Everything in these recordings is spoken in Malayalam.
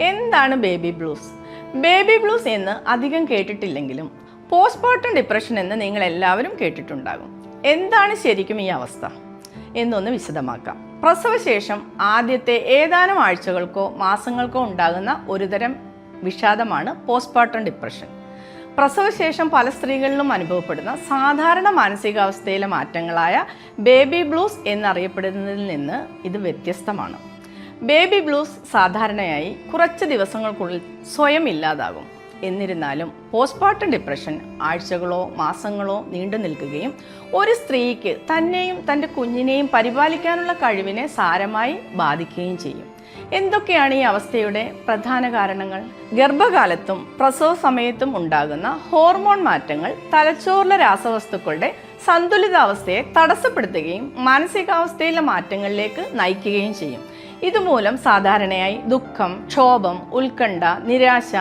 എന്താണ് ബേബി ബ്ലൂസ്? ബേബി ബ്ലൂസ് എന്ന് അധികം കേട്ടിട്ടില്ലെങ്കിലും പോസ്റ്റ്മോർട്ടം ഡിപ്രഷൻ എന്ന് നിങ്ങൾ എല്ലാവരും കേട്ടിട്ടുണ്ടാകും. എന്താണ് ശരിക്കും ഈ അവസ്ഥ? എന്നൊന്ന് വിശദമാക്കാം. പ്രസവശേഷം ആദ്യത്തെ ഏതാനും ആഴ്ചകൾക്കോ മാസങ്ങൾക്കോ ഉണ്ടാകുന്ന ഒരുതരം വിഷാദമാണ് പോസ്റ്റ്മോർട്ടം ഡിപ്രഷൻ. പ്രസവശേഷം പല സ്ത്രീകളിലും അനുഭവപ്പെടുന്ന സാധാരണ മാനസികാവസ്ഥയിലെ മാറ്റങ്ങളായ ബേബി ബ്ലൂസ് എന്നറിയപ്പെടുന്നതിൽ നിന്ന് ഇത് വ്യത്യസ്തമാണ്. ബേബി ബ്ലൂസ് സാധാരണയായി കുറച്ച് ദിവസങ്ങൾക്കുള്ളിൽ സ്വയം ഇല്ലാതാകും. എന്നിരുന്നാലും പോസ്റ്റ്മോർട്ടം ഡിപ്രഷൻ ആഴ്ചകളോ മാസങ്ങളോ നീണ്ടു നിൽക്കുകയും ഒരു സ്ത്രീക്ക് തന്നെയും തന്റെ കുഞ്ഞിനെയും പരിപാലിക്കാനുള്ള കഴിവിനെ സാരമായി ബാധിക്കുകയും ചെയ്യും. എന്തൊക്കെയാണ് ഈ അവസ്ഥയുടെ പ്രധാന കാരണങ്ങൾ? ഗർഭകാലത്തും പ്രസവ സമയത്തും ഉണ്ടാകുന്ന ഹോർമോൺ മാറ്റങ്ങൾ തലച്ചോറിലെ രാസവസ്തുക്കളുടെ സന്തുലിതാവസ്ഥയെ തടസ്സപ്പെടുത്തുകയും മാനസികാവസ്ഥയിലെ മാറ്റങ്ങളിലേക്ക് നയിക്കുകയും ചെയ്യും. ഇതുമൂലം സാധാരണയായി ദുഃഖം ക്ഷോഭം ഉത്കണ്ഠ നിരാശ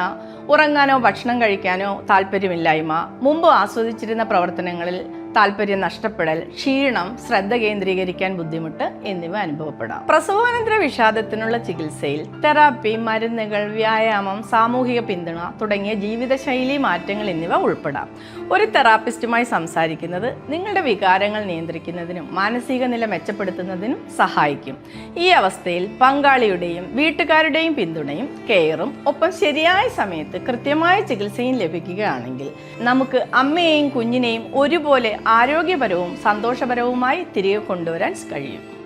ഉറങ്ങാനോ ഭക്ഷണം കഴിക്കാനോ താല്പര്യമില്ലായ്മ മുമ്പ് ആസ്വദിച്ചിരുന്ന പ്രവർത്തനങ്ങളിൽ താല്പര്യം നഷ്ടപ്പെടൽ ക്ഷീണം ശ്രദ്ധ കേന്ദ്രീകരിക്കാൻ ബുദ്ധിമുട്ട് എന്നിവ അനുഭവപ്പെടാം. പ്രസവാനന്തര വിഷാദത്തിനുള്ള ചികിത്സയിൽ തെറാപ്പി മരുന്നുകൾ വ്യായാമം സാമൂഹിക പിന്തുണ തുടങ്ങിയ ജീവിതശൈലി മാറ്റങ്ങൾ എന്നിവ ഉൾപ്പെടാം. ഒരു തെറാപ്പിസ്റ്റുമായി സംസാരിക്കുന്നത് നിങ്ങളുടെ വികാരങ്ങൾ നിയന്ത്രിക്കുന്നതിനും മാനസിക നില മെച്ചപ്പെടുത്തുന്നതിനും സഹായിക്കും. ഈ അവസ്ഥയിൽ പങ്കാളിയുടെയും വീട്ടുകാരുടെയും പിന്തുണയും കെയറും ഒപ്പം ശരിയായ സമയത്ത് കൃത്യമായ ചികിത്സയും ലഭിക്കുകയാണെങ്കിൽ നമുക്ക് അമ്മയെയും കുഞ്ഞിനെയും ഒരുപോലെ ആരോഗ്യപരവും സന്തോഷപരവുമായി തിരികെ കൊണ്ടുവരാൻ കഴിയും.